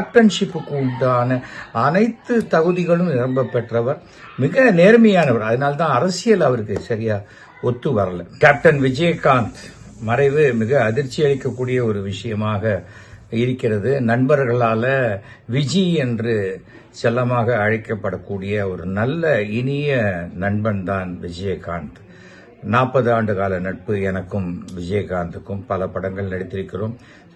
கேப்டன்ஷிப்புக்கு உண்டான அனைத்து தகுதிகளும் நிரம்ப பெற்றவர் மிக நேர்மையானவர். அதனால்தான் அரசியல் அவருக்கு சரியா ஒத்து வரல. கேப்டன் விஜயகாந்த் மறைவு மிக அதிர்ச்சி அளிக்கக்கூடிய ஒரு விஷயமாக இருக்கிறது. நண்பர்களால விஜி என்று செல்லமாக அழைக்கப்படக்கூடிய ஒரு நல்ல இனிய நண்பன் தான் விஜயகாந்த். நாற்பது ஆண்டு கால நட்பு எனக்கும் விஜயகாந்துக்கும் பல படங்கள் நடித்திருக்கிறோம்.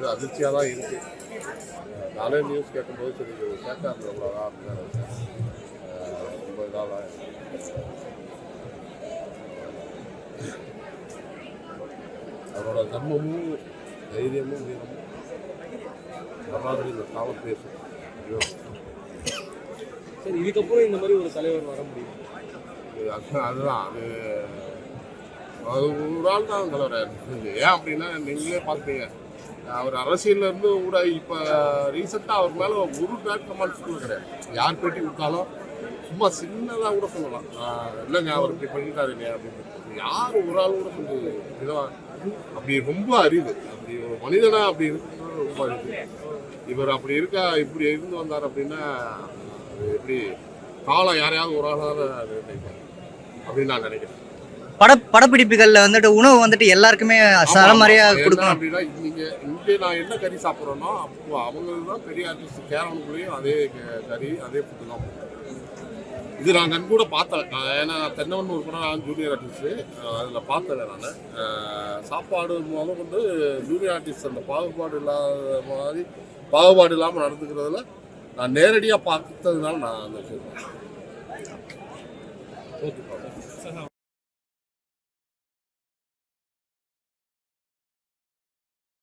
இது அதிர்ச்சியாக தான் இருக்கு. நானே நியூஸ் கேட்கும்போது சரி இது கேட்க அவ்வளோதான் அப்படின்னு ரொம்ப இதாக அவரோட தர்மமும் தைரியமும் வீரமும் வரலாறு இந்த காலம் பேசும். சரி இதுக்கப்புறம் இந்த மாதிரி ஒரு தலைவர் வர முடியும்? அதுதான் அது அது ஒரு ஆள் தான் தலைவர். ஏன் அப்படின்னா நீங்களே பார்ப்பீங்க அவர் அரசியல்ல இருந்து கூட இப்போ ரீசெண்டாக அவர் மேலே ஒரு பேட் கமெண்ட்ஸ் கூட கிடையாது. யார் பேட்டி கொடுத்தாலும் சும்மா சின்னதாக கூட சொல்லலாம். இல்லைங்க அவர் இப்படி பண்ணிட்டாருங்க அப்படின்னு. யார் ஒரு ஆள் கூட கொஞ்சம் இதுவாக அப்படி ரொம்ப அரிது. அப்படி ஒரு மனிதனா அப்படி இருக்கிறது ரொம்ப அரிது. இவர் அப்படி இருக்கா? இப்படி இருந்து வந்தார் அப்படின்னா எப்படி? காலம் யாரையாவது ஒரு ஆளாக நினைப்பார் அப்படின்னு நான் நினைக்கிறேன். பட படப்பிடிப்புகள்ல வந்துட்டு உணவு வந்துட்டு எல்லாருக்குமே சரமாரியா ஆமா, என்ன கொடுக்கணும். அப்படின்னா நீங்க இங்கே நான் என்ன கறி சாப்பிட்றேனோ அப்போ அவங்களுக்கு தான் பெரிய ஆர்டிஸ்ட் கேரவனுக்குள்ளேயும் அதே கறி அதே ஃபுட்டு தான் இது நான் கண் கூட பார்த்தேன் நான் ஏன்னா தென்னவன் ஒரு படம் நான் ஜூனியர் ஆர்டிஸ்ட்டு அதில் பார்த்தேன் நான். சாப்பாடு முதல் கொண்டு ஜூனியர் ஆர்டிஸ்ட் அந்த பாகுபாடு இல்லாத மாதிரி பாகுபாடு இல்லாமல் நடந்துக்கிறதுல நான் நேரடியாக பார்த்ததுனால நான் அந்த ஓகே